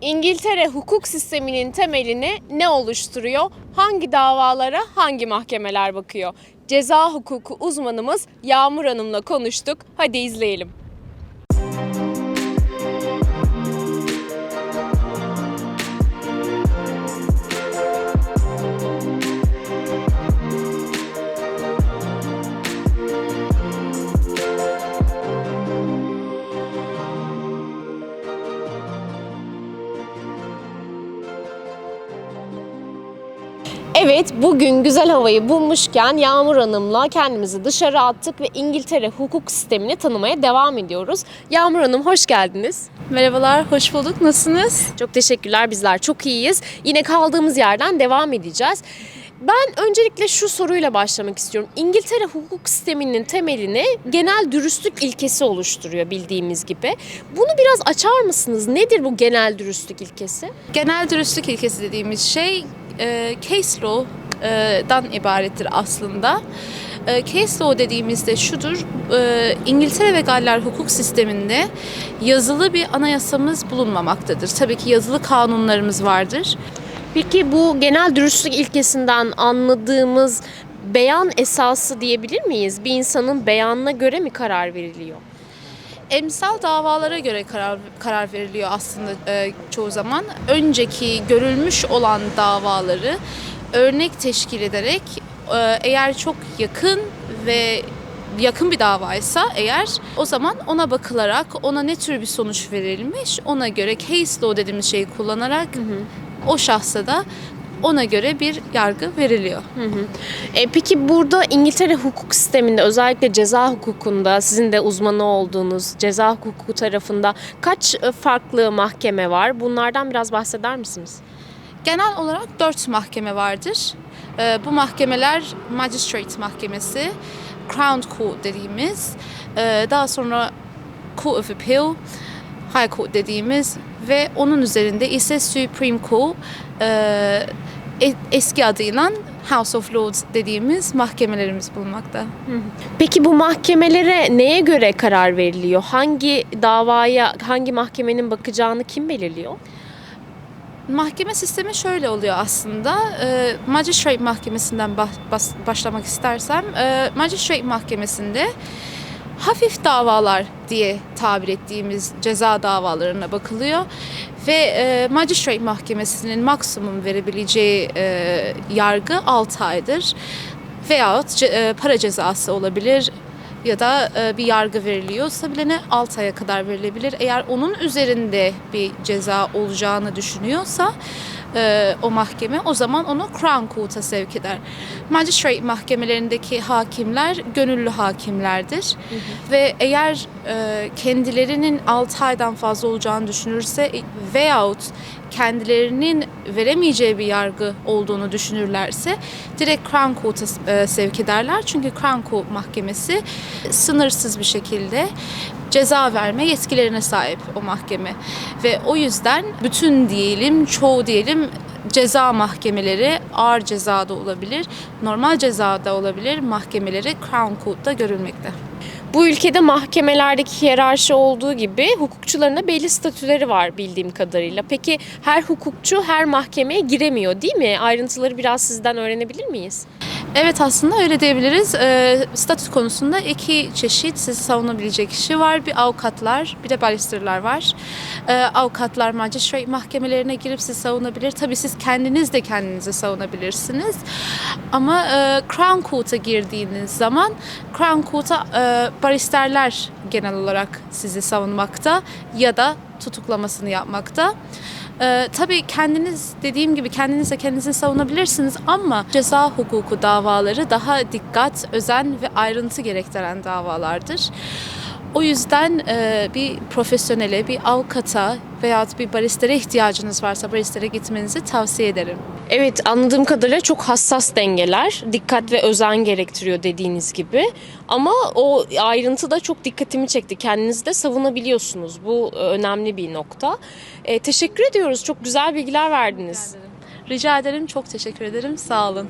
İngiltere hukuk sisteminin temelini ne oluşturuyor? Hangi davalara hangi mahkemeler bakıyor? Ceza hukuku uzmanımız Yağmur Hanım'la konuştuk. Hadi izleyelim. Evet, bugün güzel havayı bulmuşken Yağmur Hanım'la kendimizi dışarı attık ve İngiltere hukuk sistemini tanımaya devam ediyoruz. Yağmur Hanım hoş geldiniz. Merhabalar, hoş bulduk. Nasılsınız? Çok teşekkürler, bizler çok iyiyiz. Yine kaldığımız yerden devam edeceğiz. Ben öncelikle şu soruyla başlamak istiyorum. İngiltere hukuk sisteminin temelini genel dürüstlük ilkesi oluşturuyor bildiğimiz gibi. Bunu biraz açar mısınız? Nedir bu genel dürüstlük ilkesi? Genel dürüstlük ilkesi dediğimiz şey e, case law'dan ibarettir aslında. E, case law dediğimizde şudur, e, İngiltere ve Galler hukuk sisteminde yazılı bir anayasamız bulunmamaktadır. Tabii ki yazılı kanunlarımız vardır. Peki bu genel dürüstlük ilkesinden anladığımız beyan esası diyebilir miyiz? Bir insanın beyanına göre mi karar veriliyor? Emsal davalara göre karar karar veriliyor aslında e, çoğu zaman. Önceki görülmüş olan davaları örnek teşkil ederek e, eğer çok yakın ve yakın bir davaysa eğer o zaman ona bakılarak ona ne tür bir sonuç verilmiş ona göre case law dediğimiz şeyi kullanarak o şahsa da ona göre bir yargı veriliyor. E, peki burada İngiltere hukuk sisteminde özellikle ceza hukukunda sizin de uzmanı olduğunuz ceza hukuku tarafında kaç e, farklı mahkeme var? Bunlardan biraz bahseder misiniz? Genel olarak dört mahkeme vardır. Ee, bu mahkemeler Magistrate Mahkemesi, Crown Court dediğimiz, e, daha sonra Court of Appeal, High Court dediğimiz ve onun üzerinde ise Supreme Court, e, e- eski adıyla House of Lords dediğimiz mahkemelerimiz bulunmakta. Peki bu mahkemelere neye göre karar veriliyor? Hangi davaya hangi mahkemenin bakacağını kim belirliyor? Mahkeme sistemi şöyle oluyor aslında. E, Magistrate Mahkemesi'nden başlamak istersem, e, Magistrate Mahkemesi'nde hafif davalar diye tabir ettiğimiz ceza davalarına bakılıyor ve e, Magistrate Mahkemesi'nin maksimum verebileceği e, yargı 6 aydır veyahut e, para cezası olabilir ya da e, bir yargı veriliyorsa bilene 6 aya kadar verilebilir. Eğer onun üzerinde bir ceza olacağını düşünüyorsa e, o mahkeme o zaman onu Crown Court'a sevk eder. Magistrate mahkemelerindeki hakimler gönüllü hakimlerdir ve eğer e, kendilerinin 6 aydan fazla olacağını düşünürse e, veyahut kendilerinin veremeyeceği bir yargı olduğunu düşünürlerse direkt Crown Court'a e, sevk ederler. Çünkü Crown Court mahkemesi sınırsız bir şekilde ceza verme yetkilerine sahip o mahkeme. Ve o yüzden bütün diyelim, çoğu diyelim ceza mahkemeleri ağır cezada olabilir, normal cezada olabilir mahkemeleri Crown Court'ta görülmekte. Bu ülkede mahkemelerdeki hiyerarşi olduğu gibi hukukçuların da belli statüleri var bildiğim kadarıyla. Peki her hukukçu her mahkemeye giremiyor değil mi? Ayrıntıları biraz sizden öğrenebilir miyiz? Evet aslında öyle diyebiliriz. Ee, statü konusunda iki çeşit sizi savunabilecek kişi var. Bir avukatlar, bir de balisterler var. Ee, avukatlar magistrate mahkemelerine girip sizi savunabilir. Tabii siz kendiniz de kendinizi savunabilirsiniz. Ama e, Crown Court'a girdiğiniz zaman Crown Court'a e, balisterler genel olarak sizi savunmakta ya da tutuklamasını yapmakta. Ee, tabii kendiniz dediğim gibi kendiniz de kendinizi savunabilirsiniz ama ceza hukuku davaları daha dikkat, özen ve ayrıntı gerektiren davalardır. O yüzden e, bir profesyonele, bir avukata veya bir baristere ihtiyacınız varsa baristere gitmenizi tavsiye ederim. Evet anladığım kadarıyla çok hassas dengeler, dikkat ve özen gerektiriyor dediğiniz gibi. Ama o ayrıntı da çok dikkatimi çekti. Kendinizi de savunabiliyorsunuz. Bu e, önemli bir nokta. E, teşekkür ediyoruz. Çok güzel bilgiler verdiniz. Rica ederim, çok teşekkür ederim. Sağ olun.